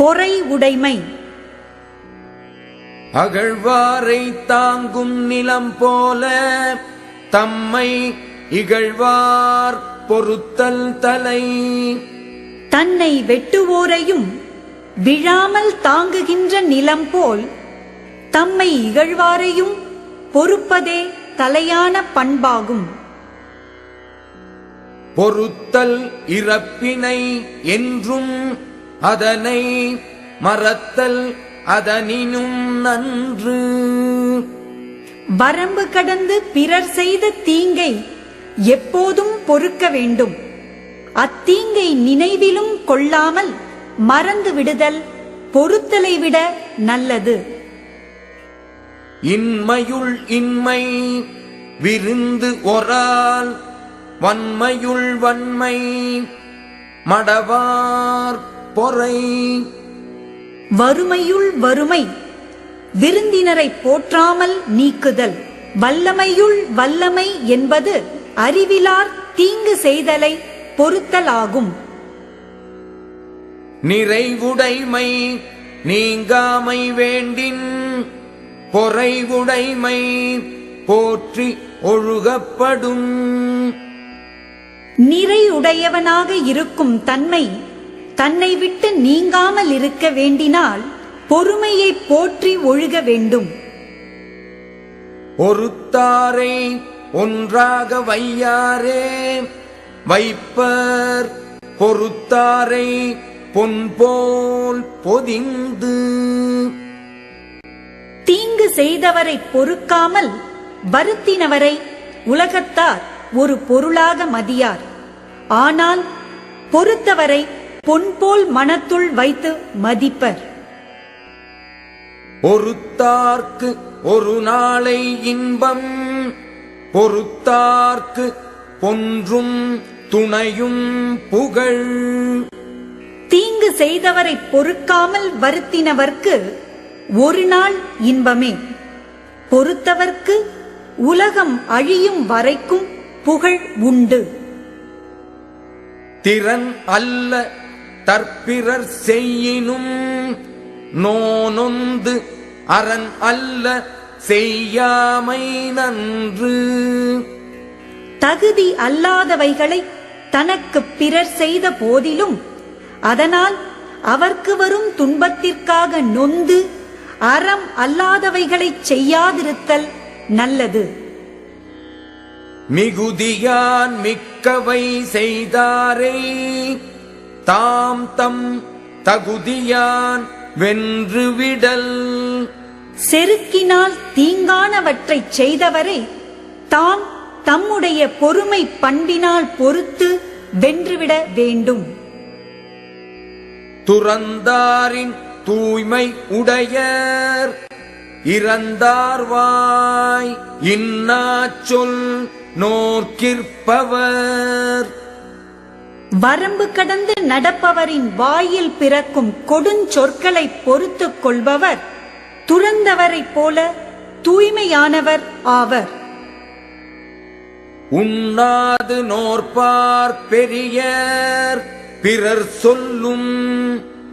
பொறை உடைமை. அகழ்வாரை தாங்கும் நிலம் போல தம்மை இகழ்வார் பொறுத்தல் தலை. தன்னை வெட்டுவோரையும் விழாமல் தாங்குகின்ற நிலம் போல் தம்மை இகழ்வாரையும் பொறுப்பதே தலையான பண்பாகும். பொறுத்தல் இறப்பினை என்றும் அதனை மறத்தல் அதனினும் நன்று. வரம்பு கடந்து பிறர் செய்த தீங்கை எப்போதும் பொறுக்க வேண்டும். அத்தீங்கை நினைவிலும் கொள்ளாமல் மறந்து விடுதல் பொறுத்தலை விட நல்லது. இன்மையுள் இன்மை விருந்து ஒரால் வன்மையுள் வன்மை மடவார் பொறை. வறுமையுள் வறுமை விருந்தினரை போற்றாமல் நீக்குதல். வல்லமையுள் வல்லமை என்பது அறிவிலார் தீங்கு செய்தலை பொறுத்தலாகும். நிறைவுடைமை நீங்காமை வேண்டின் பொறைவுடைமை போற்றி ஒழுகப்படும். நிறை உடையவனாக இருக்கும் தன்மை தன்னை விட்டு நீங்காமல் இருக்க வேண்டினால் பொறுமையை போற்றி ஒழுக வேண்டும். ஒருத்தாரை ஒன்றாக வையாரே வைப்பர் பொறுத்தாரை பொன்போல் பொதிந்து. தீங்கு செய்தவரை பொறுக்காமல் வருத்தினவரை உலகத்தார் ஒரு பொருளாக மதியார். ஆனால் பொறுத்தவரை பொன்போல் மனத்துள் வைத்து மதிப்பர். ஒருத்தார்க்கு ஒரு நாளை இன்பம் பொறுத்தார்க்கு பொன்றும் துணையும் புகழ். தீங்கு செய்தவரை பொறுக்காமல் வருத்தினவர்க்கு ஒரு நாள் இன்பமே. பொறுத்தவர்க்கு உலகம் அழியும் வரைக்கும் புகழ் உண்டு. திறன் அல்ல தற்பிறர் செய்யினும் நோனொந்து அரண் அல்ல செய்யாமை நன்று. தகுதி அல்லாதவைகளை தனக்கு பிறர் செய்த போதிலும் அதனால் அவர்க்கு வரும் துன்பத்திற்காக நொந்து அறம் அல்லாதவைகளைச் செய்யாதிருத்தல் நல்லது. மிகுதியான் மிக்கவை செய்தாரே. தாம் தம் தகுதியான் வென்றுவிடல். செருக்கினால் தீங்கானவற்றைச் செய்தவரை தாம் தம்முடைய பொறுமை பண்பினால் பொறுத்து வென்றுவிட வேண்டும். துறந்தாரின் தூய்மை உடையர் இறந்தார்வாய் இன்னாச் சொல் நோர்க்கிற்பவர் வரம்பு கடந்து நடப்பவரின் வாயில் பிறக்கும் கொடுஞ்சொற்களை பொறுத்துக் கொள்பவர் துறந்தவரைப் போல தூய்மையானவர் ஆவர். உண்ணாது நோற்பார் பெரியர் பிறர் சொல்லும்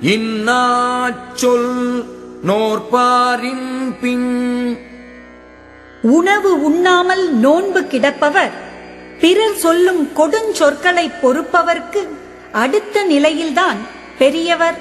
இன்னாச் சொல் நோற்பாரின் பின். உணவு உண்ணாமல் நோன்பு கிடப்பவர் பிறர் சொல்லும் கொடுஞ்சொற்களை பொறுப்பவர்க்கு அடுத்த நிலையில்தான் பெரியவர்